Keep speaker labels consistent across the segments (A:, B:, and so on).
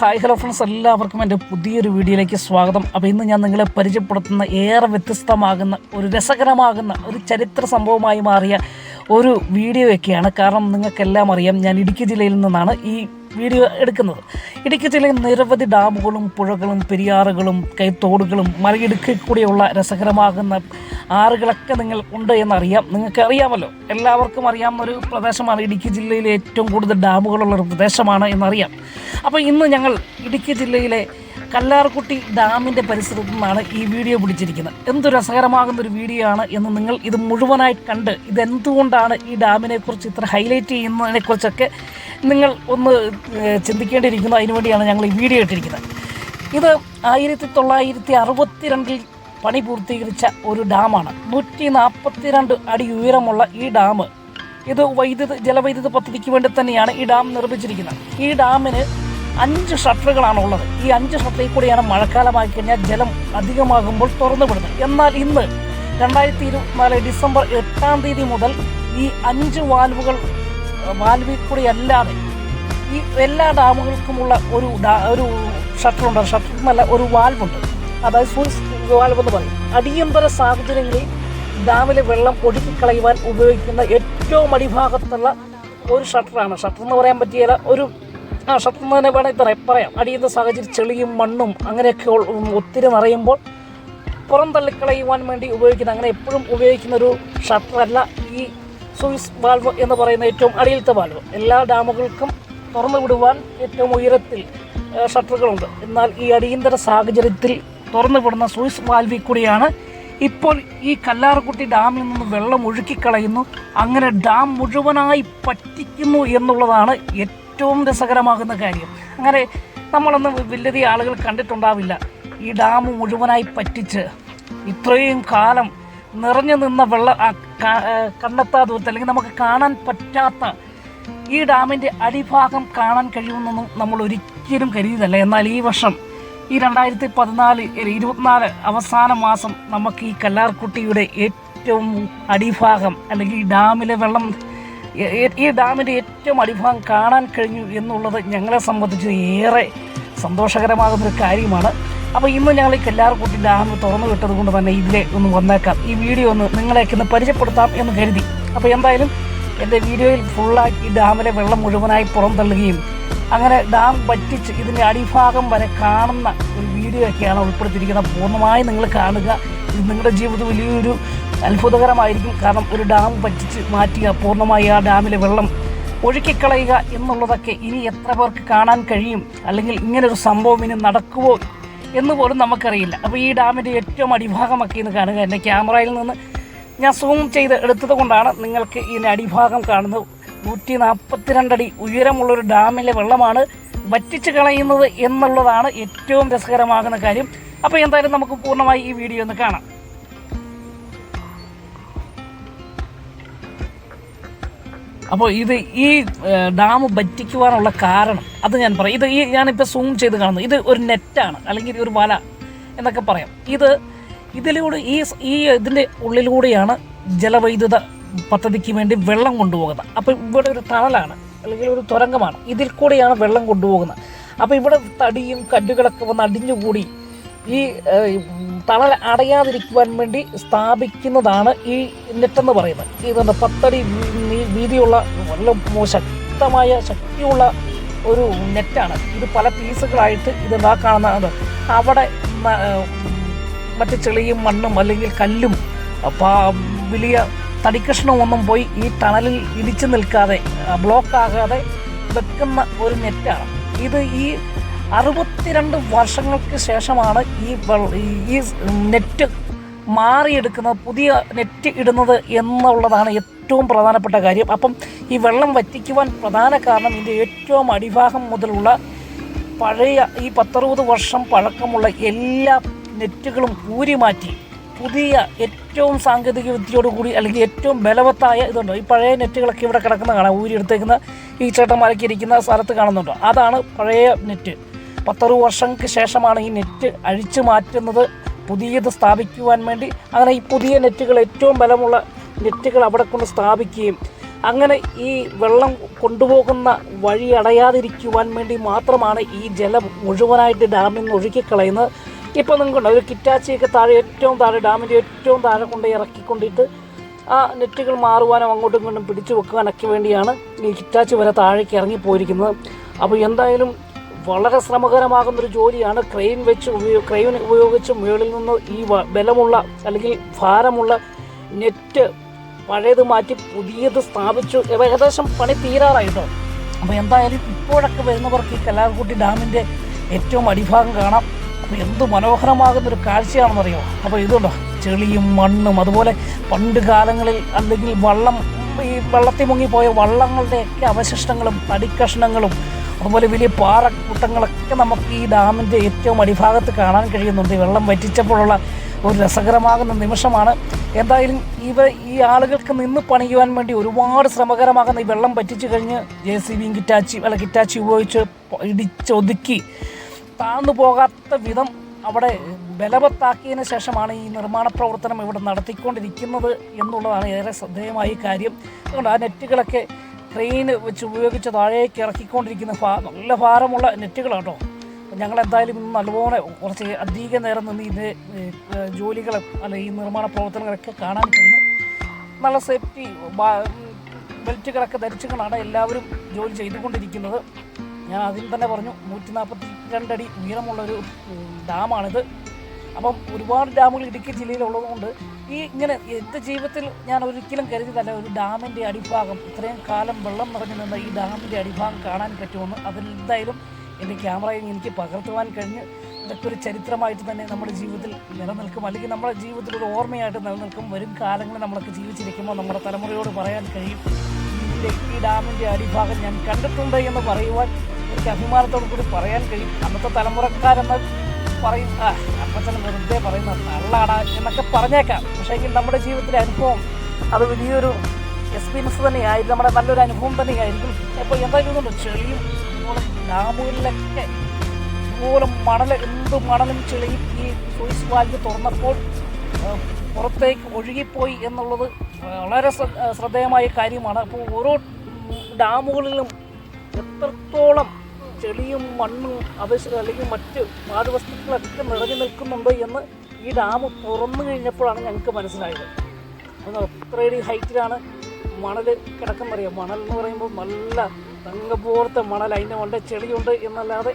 A: Hi hello friends. എല്ലാവർക്കും എന്റെ പുതിയൊരു വീഡിയോയിലേക്ക് സ്വാഗതം. അപ്പോൾ ഇന്ന് ഞാൻ നിങ്ങളെ പരിചയപ്പെടുത്തുന്ന ഏറെ വ്യത്യസ്തമാകുന്ന ഒരു രസകരമാകുന്ന ഒരു ചരിത്ര സംഭവമായി മാറിയ ഒരു വീഡിയോയൊക്കെയാണ്. കാരണം നിങ്ങൾക്കെല്ലാം അറിയാം ഞാൻ ഇടുക്കി ജില്ലയിൽ നിന്നാണ് ഈ വീഡിയോ എടുക്കുന്നത്. ഇടുക്കി ജില്ലയിൽ നിരവധി ഡാമുകളും പുഴകളും പെരിയാറുകളും കൈത്തോടുകളും മലയിടുക്കിൽ കൂടിയുള്ള രസകരമാകുന്ന ആറുകളൊക്കെ നിങ്ങൾ ഉണ്ട് എന്നറിയാം. നിങ്ങൾക്ക് അറിയാമല്ലോ. എല്ലാവർക്കും അറിയാവുന്ന ഒരു പ്രദേശമാണ് ഇടുക്കി ജില്ലയിലെ ഏറ്റവും കൂടുതൽ ഡാമുകളുള്ള ഒരു പ്രദേശമാണ് എന്നറിയാം. അപ്പോൾ ഇന്ന് ഞങ്ങൾ ഇടുക്കി ജില്ലയിലെ കല്ലാർകുട്ടി ഡാമിന്റെ പരിസരത്തു നിന്നാണ് ഈ വീഡിയോ പിടിച്ചിരിക്കുന്നത്. എന്ത് രസകരമാകുന്ന ഒരു വീഡിയോ ആണ് എന്ന് നിങ്ങൾ ഇത് മുഴുവനായി കണ്ട് ഇതെന്തുകൊണ്ടാണ് ഈ ഡാമിനെക്കുറിച്ച് ഇത്ര ഹൈലൈറ്റ് ചെയ്യുന്നതിനെക്കുറിച്ചൊക്കെ നിങ്ങൾ ഒന്ന് ചിന്തിക്കേണ്ടിയിരിക്കുന്നു. അതിനുവേണ്ടിയാണ് ഞങ്ങൾ ഈ വീഡിയോ ഇട്ടിരിക്കുന്നത്. ഇത് ആയിരത്തി തൊള്ളായിരത്തി അറുപത്തിരണ്ടിൽ പണി പൂർത്തീകരിച്ച ഒരു ഡാമാണ്. നൂറ്റി നാൽപ്പത്തിരണ്ട് അടി ഉയരമുള്ള ഈ ഡാം. ഇത് വൈദ്യുത ജലവൈദ്യുത പദ്ധതിക്ക് വേണ്ടി തന്നെയാണ് ഈ ഡാം നിർമ്മിച്ചിരിക്കുന്നത്. ഈ ഡാമിന് അഞ്ച് ഷട്ടറുകളാണ് ഉള്ളത് ഈ അഞ്ച് ഷട്ടറിൽ കൂടിയാണ് മഴക്കാലമായി കഴിഞ്ഞാൽ ജലം അധികമാകുമ്പോൾ തുറന്നു വിടുന്നത്. എന്നാൽ ഇന്ന് രണ്ടായിരത്തി ഇരുപത്തിനാല് ഡിസംബർ എട്ടാം തീയതി മുതൽ ഈ അഞ്ച് വാൽവുകൾ വാൽവിൽ കൂടി അല്ലാതെ ഈ എല്ലാ ഡാമുകൾക്കുമുള്ള ഒരു ഒരു ഷട്ടറുണ്ട്. ഷട്ടർ എന്നല്ല ഒരു വാൽവുണ്ട്. അതായത് സൂയിസ് വാൽവ് എന്ന് പറയും. അടിയന്തര സാഹചര്യങ്ങളിൽ ഡാമിലെ വെള്ളം ഒഴുക്കിക്കളയുവാൻ ഉപയോഗിക്കുന്ന ഏറ്റവും അടിഭാഗത്തുള്ള ഒരു ഷട്ടറാണ്. ഷട്ടർ എന്ന് പറയാൻ പറ്റിയ ഒരു ആ ഷട്ടർ എന്ന് തന്നെ വേണമെങ്കിൽ പറയാം അടിയന്തര സാഹചര്യം ചെളിയും മണ്ണും അങ്ങനെയൊക്കെ ഒത്തിരി നിറയുമ്പോൾ പുറം തള്ളിക്കളയുവാൻ വേണ്ടി ഉപയോഗിക്കുന്ന അങ്ങനെ എപ്പോഴും ഉപയോഗിക്കുന്ന ഒരു ഷട്ടറല്ല ഈ സൂയിസ് വാൽവ് എന്ന് പറയുന്ന ഏറ്റവും അടിയിലത്തെ വാൽവ്. എല്ലാ ഡാമുകൾക്കും തുറന്നു വിടുവാൻ ഏറ്റവും ഉയരത്തിൽ ഷട്ടറുകളുണ്ട്. എന്നാൽ ഈ അടിയന്തര സാഹചര്യത്തിൽ തുറന്നു വിടുന്ന സൂയിസ് വാൽവിൽ കൂടിയാണ് ഇപ്പോൾ ഈ കല്ലാർകുട്ടി ഡാമിൽ നിന്ന് വെള്ളം ഒഴുക്കിക്കളയുന്നു. അങ്ങനെ ഡാം മുഴുവനായി പറ്റിക്കുന്നു എന്നുള്ളതാണ് ഏറ്റവും രസകരമാകുന്ന കാര്യം. അങ്ങനെ നമ്മളൊന്നും വലിയ ആളുകൾ കണ്ടിട്ടുണ്ടാവില്ല. ഈ ഡാം മുഴുവനായി പറ്റിച്ച് ഇത്രയും കാലം നിറഞ്ഞു നിന്ന വെള്ളം ആ, ക- ദൂരത്ത് അല്ലെങ്കിൽ നമുക്ക് കാണാൻ പറ്റാത്ത ഈ ഡാമിന്റെ അടിഭാഗം കാണാൻ കഴിയുമെന്നൊന്നും നമ്മൾ ഒരിക്കലും കരുതിയതല്ല. എന്നാൽ ഈ വർഷം ഈ രണ്ടായിരത്തി പതിനാല് ഇരുപത്തിനാല് അവസാന മാസം നമുക്ക് ഈ കല്ലാർകുട്ടിയുടെ ഏറ്റവും അടിഭാഗം അല്ലെങ്കിൽ ഈ ഡാമിലെ വെള്ളം ഈ ഡാമിന്റെ ഏറ്റവും അടിഭാഗം കാണാൻ കഴിഞ്ഞു എന്നുള്ളത് ഞങ്ങളെ സംബന്ധിച്ച് ഏറെ സന്തോഷകരമാകുന്നൊരു കാര്യമാണ്. അപ്പോൾ ഇന്ന് ഞങ്ങൾ ഈ കൂട്ടി ഡാം തുറന്നു വിട്ടത് കൊണ്ട് തന്നെ ഇതിലെ ഒന്ന് വന്നേക്കാം. ഈ വീഡിയോ ഒന്ന് നിങ്ങളെയൊക്കെ ഒന്ന് പരിചയപ്പെടുത്താം എന്ന് കരുതി. അപ്പോൾ എന്തായാലും എന്റെ വീഡിയോയിൽ ഫുള്ളാക്കി ഡാമിലെ വെള്ളം മുഴുവനായി പുറന്തള്ളുകയും അങ്ങനെ ഡാം പറ്റിച്ച് ഇതിന്റെ അടിഭാഗം വരെ കാണുന്ന ഒരു വീഡിയോ ഒക്കെയാണ് ഉൾപ്പെടുത്തിയിരിക്കുന്നത്. പൂർണമായി നിങ്ങൾ കാണുക. ഇത് നിങ്ങളുടെ ജീവിതത്തിൽ വലിയൊരു അത്ഭുതകരമായിരിക്കും. കാരണം ഒരു ഡാം പറ്റിച്ച് മാറ്റുക പൂർണമായി ആ ഡാമിലെ വെള്ളം ഒഴുക്കിക്കളയുക എന്നുള്ളതൊക്കെ ഇനി എത്ര പേർക്ക് കാണാൻ കഴിയും? അല്ലെങ്കിൽ ഇങ്ങനൊരു സംഭവം ഇനി നടക്കുമോ എന്ന് പോലും നമുക്കറിയില്ല. അപ്പോൾ ഈ ഡാമിന്റെ ഏറ്റവും അടിഭാഗമൊക്കെ ഇന്ന് കാണുക. എന്റെ ക്യാമറയിൽ നിന്ന് ഞാൻ സൂം ചെയ്ത് എടുത്തത് കൊണ്ടാണ് നിങ്ങൾക്ക് ഇതിന്റെ അടിഭാഗം കാണുന്നത്. നൂറ്റി നാൽപ്പത്തിരണ്ടടി ഉയരമുള്ളൊരു ഡാമിലെ വെള്ളമാണ് വറ്റിച്ച് കളയുന്നത് എന്നുള്ളതാണ് ഏറ്റവും രസകരമാകുന്ന കാര്യം. അപ്പോൾ എന്തായാലും നമുക്ക് പൂർണമായി ഈ വീഡിയോ ഒന്ന് കാണാം. അപ്പോൾ ഇത് ഈ ഡാം പറ്റിക്കുവാനുള്ള കാരണം അത് ഞാൻ പറയും. ഇത് ഈ ഞാനിപ്പോൾ സൂം ചെയ്ത് കാണുന്നത് ഇത് ഒരു നെറ്റാണ് അല്ലെങ്കിൽ ഒരു വല എന്നൊക്കെ പറയാം. ഇത് ഇതിലൂടെ ഈ ഈ ഇതിന്റെ ഉള്ളിലൂടെയാണ് ജലവൈദ്യുത പദ്ധതിക്ക് വേണ്ടി വെള്ളം കൊണ്ടുപോകുന്നത്. അപ്പോൾ ഇവിടെ ഒരു തണലാണ് അല്ലെങ്കിൽ ഒരു തുരങ്കമാണ്. ഇതിൽ കൂടെയാണ് വെള്ളം കൊണ്ടുപോകുന്നത്. അപ്പോൾ ഇവിടെ തടിയും കല്ലുകളൊക്കെ വന്ന് അടിഞ്ഞുകൂടി ഈ തണൽ അടയാതിരിക്കുവാൻ വേണ്ടി സ്ഥാപിക്കുന്നതാണ് ഈ നെറ്റെന്ന് പറയുന്നത്. ഇതുണ്ട് പത്തടി വീതിയുള്ള നല്ല ശക്തമായ ശക്തിയുള്ള ഒരു നെറ്റാണ്. ഇത് പല പീസുകളായിട്ട് ഇത് കാണുന്ന അവിടെ മറ്റ് ചെളിയും മണ്ണും അല്ലെങ്കിൽ കല്ലും വലിയ തടിക്കഷ്ണവും ഒന്നും പോയി ഈ ടണലിൽ ഇടിച്ചു നിൽക്കാതെ ബ്ലോക്ക് ആകാതെ വെക്കുന്ന ഒരു നെറ്റാണ്. ഇത് ഈ അറുപത്തിരണ്ട് വർഷങ്ങൾക്ക് ശേഷമാണ് ഈ ഈ നെറ്റ് മാറിയെടുക്കുന്നത് പുതിയ നെറ്റ് ഇടുന്നത് എന്നുള്ളതാണ് ഏറ്റവും പ്രധാനപ്പെട്ട കാര്യം. അപ്പം ഈ വെള്ളം വറ്റിക്കുവാൻ പ്രധാന കാരണം ഇതിന്റെ ഏറ്റവും അടിഭാഗം മുതലുള്ള പഴയ ഈ പത്തറുപത് വർഷം പഴക്കമുള്ള എല്ലാ നെറ്റുകളും ഊരി മാറ്റി പുതിയ ഏറ്റവും സാങ്കേതിക വിദ്യയോടുകൂടി അല്ലെങ്കിൽ ഏറ്റവും ബലവത്തായ ഇതുണ്ട്? ഈ പഴയ നെറ്റുകളൊക്കെ ഇവിടെ കിടക്കുന്ന കാണാം ഊരിയെടുത്തേക്കുന്ന ഈ ചേട്ടന്മാരൊക്കെ ഇരിക്കുന്ന സ്ഥലത്ത് കാണുന്നുണ്ടോ? അതാണ് പഴയ നെറ്റ്. പത്തറുപത് വർഷങ്ങൾക്ക് ശേഷമാണ് ഈ നെറ്റ് അഴിച്ചു മാറ്റുന്നത്. പുതിയത് സ്ഥാപിക്കുവാൻ വേണ്ടി അങ്ങനെ ഈ പുതിയ നെറ്റുകൾ ഏറ്റവും ബലമുള്ള നെറ്റുകൾ അവിടെ കൊണ്ട് സ്ഥാപിക്കുകയും അങ്ങനെ ഈ വെള്ളം കൊണ്ടുപോകുന്ന വഴി അടയാതിരിക്കുവാൻ വേണ്ടി മാത്രമാണ് ഈ ജലം മുഴുവനായിട്ട് ഡാമിൽ നിന്ന് ഒഴുക്കിക്കളയുന്നത്. ഇപ്പോൾ നിങ്ങൾക്കുണ്ട്? ഒരു കിറ്റാച്ചിയൊക്കെ താഴെ ഏറ്റവും താഴെ ഡാമിന്റെ ഏറ്റവും താഴെ കൊണ്ട് ഇറക്കിക്കൊണ്ടിട്ട് ആ നെറ്റുകൾ മാറുവാനോ അങ്ങോട്ടും ഇങ്ങോട്ടും പിടിച്ചു വെക്കുവാനൊക്കെ വേണ്ടിയാണ് ഈ കിറ്റാച്ചി വരെ താഴേക്ക് ഇറങ്ങിപ്പോയിരിക്കുന്നത്. അപ്പോൾ എന്തായാലും വളരെ ശ്രമകരമാകുന്ന ഒരു ജോലിയാണ് ക്രെയിൻ വെച്ച് ഉപയോഗ ക്രെയിൻ ഉപയോഗിച്ച് മുകളിൽ നിന്ന് ഈ ബലമുള്ള അല്ലെങ്കിൽ ഭാരമുള്ള നെറ്റ് പഴയത് മാറ്റി പുതിയത് സ്ഥാപിച്ചു. ഏകദേശം പണി തീരാറായിട്ടോ. അപ്പോൾ എന്തായാലും ഇപ്പോഴൊക്കെ വരുന്നവർക്ക് ഈ കല്ലാർകുട്ടി ഡാമിന്റെ ഏറ്റവും അടിഭാഗം കാണാം. അപ്പോൾ എന്ത് മനോഹരമാകുന്നൊരു കാഴ്ചയാണെന്നറിയോ? അപ്പോൾ ഇതുണ്ടോ ചെളിയും മണ്ണും അതുപോലെ പണ്ട് കാലങ്ങളിൽ അല്ലെങ്കിൽ വള്ളം ഈ വെള്ളത്തിൽ മുങ്ങിപ്പോയ വള്ളങ്ങളുടെയൊക്കെ അവശിഷ്ടങ്ങളും തടിക്കഷ്ണങ്ങളും അതുപോലെ വലിയ പാറക്കൂട്ടങ്ങളൊക്കെ നമുക്ക് ഈ ഡാമിന്റെ ഏറ്റവും അടിഭാഗത്ത് കാണാൻ കഴിയുന്നുണ്ട്. വെള്ളം വറ്റിച്ചപ്പോഴുള്ള ഒരു രസകരമാകുന്ന നിമിഷമാണ്. എന്തായാലും ഇവ ഈ ആളുകൾക്ക് നിന്ന് പണിയുവാൻ വേണ്ടി ഒരുപാട് ശ്രമകരമാകുന്ന ഈ വെള്ളം പറ്റിച്ചു കഴിഞ്ഞ് ജെ സി ബിയും കിറ്റാച്ചി അല്ല കിറ്റാച്ചി ഉപയോഗിച്ച് ഇടിച്ചൊതുക്കി താന്നു പോകാത്ത വിധം അവിടെ ബലവത്താക്കിയതിന് ശേഷമാണ് ഈ നിർമ്മാണ പ്രവർത്തനം ഇവിടെ നടത്തിക്കൊണ്ടിരിക്കുന്നത് എന്നുള്ളതാണ് ഏറെ ശ്രദ്ധേയമായ കാര്യം. അതുകൊണ്ട് ആ നെറ്റുകളൊക്കെ ക്രെയിൻ വെച്ച് ഉപയോഗിച്ച് താഴേക്ക് ഇറക്കിക്കൊണ്ടിരിക്കുന്ന ഭാ നല്ല ഭാരമുള്ള നെറ്റുകളാണ് കേട്ടോ. ഞങ്ങൾ എന്തായാലും ഇന്ന് നല്ലപോലെ കുറച്ച് അധിക നേരം നിന്ന് ഇത് ജോലികൾ അല്ല ഈ നിർമ്മാണ പ്രവർത്തനങ്ങളൊക്കെ കാണാൻ കഴിഞ്ഞു. നല്ല സേഫ്റ്റി ബെൽറ്റുകളൊക്കെ ധരിച്ചുകൊണ്ടാണ് എല്ലാവരും ജോലി ചെയ്തുകൊണ്ടിരിക്കുന്നത്. ഞാൻ അതിൽ തന്നെ പറഞ്ഞു നൂറ്റി നാൽപ്പത്തി രണ്ടടി ഉയരമുള്ളൊരു ഡാമാണിത്. അപ്പം ഒരുപാട് ഡാമുകൾ ഇടുക്കി ജില്ലയിലുള്ളതുകൊണ്ട് ഈ ഇങ്ങനെ എന്റെ ജീവിതത്തിൽ ഞാൻ ഒരിക്കലും കരുതിയതല്ല ഒരു ഡാമിന്റെ അടിഭാഗം. ഇത്രയും കാലം വെള്ളം നിറഞ്ഞു നിന്ന ഈ ഡാമിന്റെ അടിഭാഗം കാണാൻ പറ്റുമെന്ന്. അതിലെന്തായാലും എന്റെ ക്യാമറയിൽ എനിക്ക് പകർത്തുവാൻ കഴിഞ്ഞ് ഇതൊക്കെ ഒരു ചരിത്രമായിട്ട് തന്നെ നമ്മുടെ ജീവിതത്തിൽ നിലനിൽക്കും. അല്ലെങ്കിൽ നമ്മുടെ ജീവിതത്തിൽ ഒരു ഓർമ്മയായിട്ട് നിലനിൽക്കും. വരും കാലങ്ങളിൽ നമ്മളൊക്കെ ജീവിച്ചിരിക്കുമ്പോൾ നമ്മുടെ തലമുറയോട് പറയാൻ കഴിയും. ഈ ഡാമിന്റെ അടിഭാഗം ഞാൻ കണ്ടിട്ടുണ്ട് എന്ന് പറയുവാൻ എനിക്ക് അഭിമാനത്തോടു കൂടി പറയാൻ കഴിയും. അന്നത്തെ തലമുറക്കാരെന്ന് പറയും ആ അപ്പച്ചൻ വെറുതെ പറയുന്ന തള്ളാടാ എന്നൊക്കെ പറഞ്ഞേക്കാം. പക്ഷേ നമ്മുടെ ജീവിതത്തിലെ അനുഭവം അത് വലിയൊരു എക്സ്പീരിയൻസ് തന്നെയായിരിക്കും നമ്മുടെ നല്ലൊരു അനുഭവം തന്നെയായിരിക്കും. അപ്പോൾ എന്തായാലും ചെളിയും ഡാമുകളിലൊക്കെ ഇതുപോലെ മണൽ എന്ത് മണലും ചെളിയും ഈ സൂയിസ് വാൽവ് തുറന്നപ്പോൾ പുറത്തേക്ക് ഒഴുകിപ്പോയി എന്നുള്ളത് വളരെ ശ്ര- ശ്രദ്ധേയമായ കാര്യമാണ്. അപ്പോൾ ഓരോ ഡാമുകളിലും എത്രത്തോളം ചെളിയും മണ്ണും അവശ അല്ലെങ്കിൽ മറ്റ് പാടുവസ്തുക്കളൊക്കെ നിറഞ്ഞു നിൽക്കുന്നുണ്ട് എന്ന് ഈ ഡാം തുറന്നു കഴിഞ്ഞപ്പോഴാണ് ഞങ്ങൾക്ക് മനസ്സിലായത്. അത് അത്രയടി ഹൈറ്റിലാണ് മണൽ കിടക്കുന്നറിയാം? മണൽ എന്ന് പറയുമ്പോൾ നല്ല തങ്കപോലത്തെ മണൽ അതിന്റെ മണ്ട ചെളിയുണ്ട് എന്നല്ലാതെ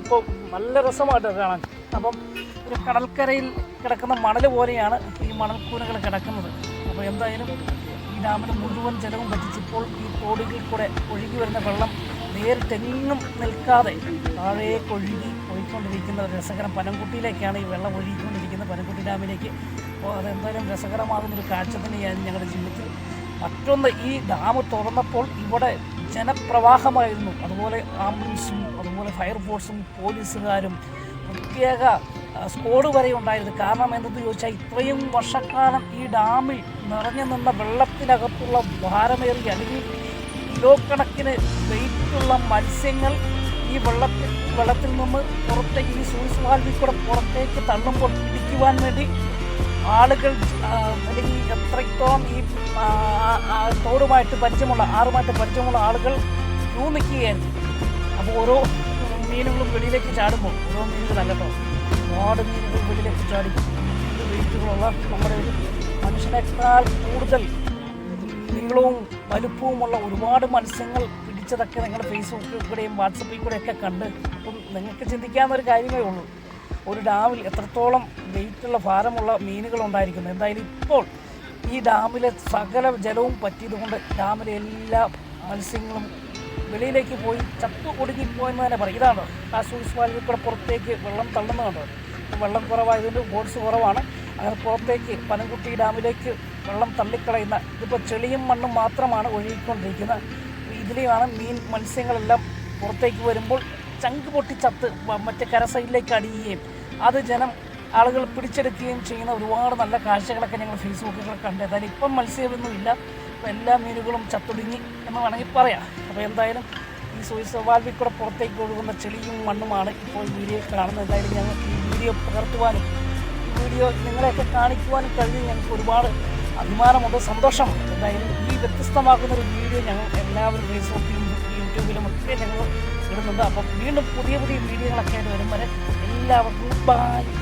A: ഇപ്പോൾ നല്ല രസമായിട്ട് കാണാൻ. അപ്പം ഒരു കടൽക്കരയിൽ കിടക്കുന്ന മണൽ പോലെയാണ് ഈ മണൽക്കൂനകൾ കിടക്കുന്നത്. അപ്പോൾ എന്തായാലും ഈ ഡാമിന് മുഴുവൻ ജലവും പറ്റിച്ചിപ്പോൾ ഈ തോടുകളിൽ കൂടെ ഒഴുകി വരുന്ന വെള്ളം നേരിട്ടെങ്ങും നിൽക്കാതെ താഴേക്ക് ഒഴുകി പോയിക്കൊണ്ടിരിക്കുന്ന ഒരു രസകരം പനംകുട്ടിയിലേക്കാണ് ഈ വെള്ളം ഒഴുകിക്കൊണ്ടിരിക്കുന്നത്. പനംകുട്ടി ഡാമിലേക്ക്. അപ്പോൾ അതെന്തായാലും രസകരമാകുന്നൊരു കാഴ്ച തന്നെയായിരുന്നു ഞങ്ങളുടെ ജീവിതത്തിൽ. മറ്റൊന്ന് ഈ ഡാം തുറന്നപ്പോൾ ഇവിടെ ജനപ്രവാഹമായിരുന്നു. അതുപോലെ ആംബുലൻസും അതുപോലെ ഫയർഫോഴ്സും പോലീസുകാരും പ്രത്യേക ആ, സ്ക്വാഡ് വരെ ഉണ്ടായിരുന്നു. കാരണം എന്തെന്ന് ചോദിച്ചാൽ ഇത്രയും വർഷക്കാലം ഈ ഡാമിൽ നിറഞ്ഞു നിന്ന വെള്ളത്തിനകത്തുള്ള ഭാരമേറിയ അല്ലെങ്കിൽ കിലോ കണക്കിന് വെയിറ്റുള്ള മത്സ്യങ്ങൾ ഈ വെള്ളത്തിൽ വെള്ളത്തിൽ നിന്ന് പുറത്തേക്ക് ഈ സൂയിസ് വാൽവിൽ കൂടെ പുറത്തേക്ക് തള്ളുമ്പോൾ പിടിക്കുവാൻ വേണ്ടി ആളുകൾ അല്ലെങ്കിൽ എത്രത്തോളം ഈ തോടുമായിട്ട് പരിചയമുള്ള ആറുമായിട്ട് പരിചയമുള്ള ആളുകൾ ക്യൂ നിൽക്കുകയായിരുന്നു. അപ്പോൾ ഓരോ മീനുകളും വെളിയിലേക്ക് ചാടുമ്പോൾ ഓരോ മീനുകളല്ല കേട്ടോ. ഒരുപാട് മീനുകൾ വെളിയിലേക്ക് ചാടി ഇത് വെയിറ്റുകളുള്ള നമ്മുടെ ഒരു മനുഷ്യനേക്കാൾ കൂടുതൽ നീളവും വലുപ്പവുമുള്ള ഒരുപാട് മത്സ്യങ്ങൾ പിടിച്ചതൊക്കെ നിങ്ങളുടെ ഫേസ്ബുക്കിൽ കൂടെയും വാട്സപ്പിൽ കൂടെയൊക്കെ കണ്ട് അപ്പം നിങ്ങൾക്ക് ചിന്തിക്കാവുന്ന ഒരു കാര്യമേ ഉള്ളൂ. ഒരു ഡാമിൽ എത്രത്തോളം വെയിറ്റുള്ള ഭാരമുള്ള മീനുകൾ ഉണ്ടായിരിക്കുന്നു. എന്തായാലും ഇപ്പോൾ ഈ ഡാമിലെ സകല ജലവും പറ്റിയതുകൊണ്ട് ഡാമിലെ എല്ലാ മത്സ്യങ്ങളും വെളിയിലേക്ക് പോയി ചത്തു ഒടുങ്ങിപ്പോയെന്ന് തന്നെ പറയും. ഇതാണ് ആ സൂസ് വാൽവിൽ കൂടെ പുറത്തേക്ക് വെള്ളം തള്ളുന്നുണ്ടോ വെള്ളം കുറവായതുകൊണ്ട് ബോട്ട്സ് കുറവാണ്. അങ്ങനെ പുറത്തേക്ക് പനംകുട്ടി ഡാമിലേക്ക് വെള്ളം തള്ളിക്കളയുന്ന ഇതിപ്പോൾ ചെളിയും മണ്ണും മാത്രമാണ് ഒഴുകിക്കൊണ്ടിരിക്കുന്നത്. ഇതിലെയാണ് മീൻ മത്സ്യങ്ങളെല്ലാം പുറത്തേക്ക് വരുമ്പോൾ ചങ്ക് പൊട്ടി ചത്ത് മറ്റേ കര സൈഡിലേക്ക് അടിയുകയും അത് ജനം ആളുകൾ പിടിച്ചെടുക്കുകയും ചെയ്യുന്ന ഒരുപാട് നല്ല കാഴ്ചകളൊക്കെ ഞങ്ങൾ ഫേസ്ബുക്കിൽ കണ്ടു. എന്തായാലും ഇപ്പം മത്സ്യമൊന്നുമില്ല. എല്ലാ മീനുകളും ചത്തൊടുങ്ങി എന്ന് വേണമെങ്കിൽ പറയാം. അപ്പോൾ എന്തായാലും ഈ സൂയിസ് വാൽവിൽ കൂടെ പുറത്തേക്ക് ഒഴുകുന്ന ചെളിയും മണ്ണുമാണ് ഇപ്പോൾ വീഡിയോ കാണുന്നത്. എന്തായാലും ഞങ്ങൾക്ക് ഈ വീഡിയോ പകർത്തുവാനും ഈ വീഡിയോ നിങ്ങളെയൊക്കെ കാണിക്കുവാനും കഴിഞ്ഞ് ഞങ്ങൾക്ക് ഒരുപാട് അഭിമാനമുണ്ട് സന്തോഷമുണ്ട്. എന്തായാലും ഈ വ്യത്യസ്തമാക്കുന്ന ഒരു വീഡിയോ ഞങ്ങൾ എല്ലാവരും ഫേസ്ബുക്കിലും യൂട്യൂബിലും ഒക്കെ ഞങ്ങൾ ഇടുന്നുണ്ട്. അപ്പം വീണ്ടും പുതിയ പുതിയ വീഡിയോകളൊക്കെ ആയിട്ട് വരും വരെ എല്ലാവർക്കും ബൈ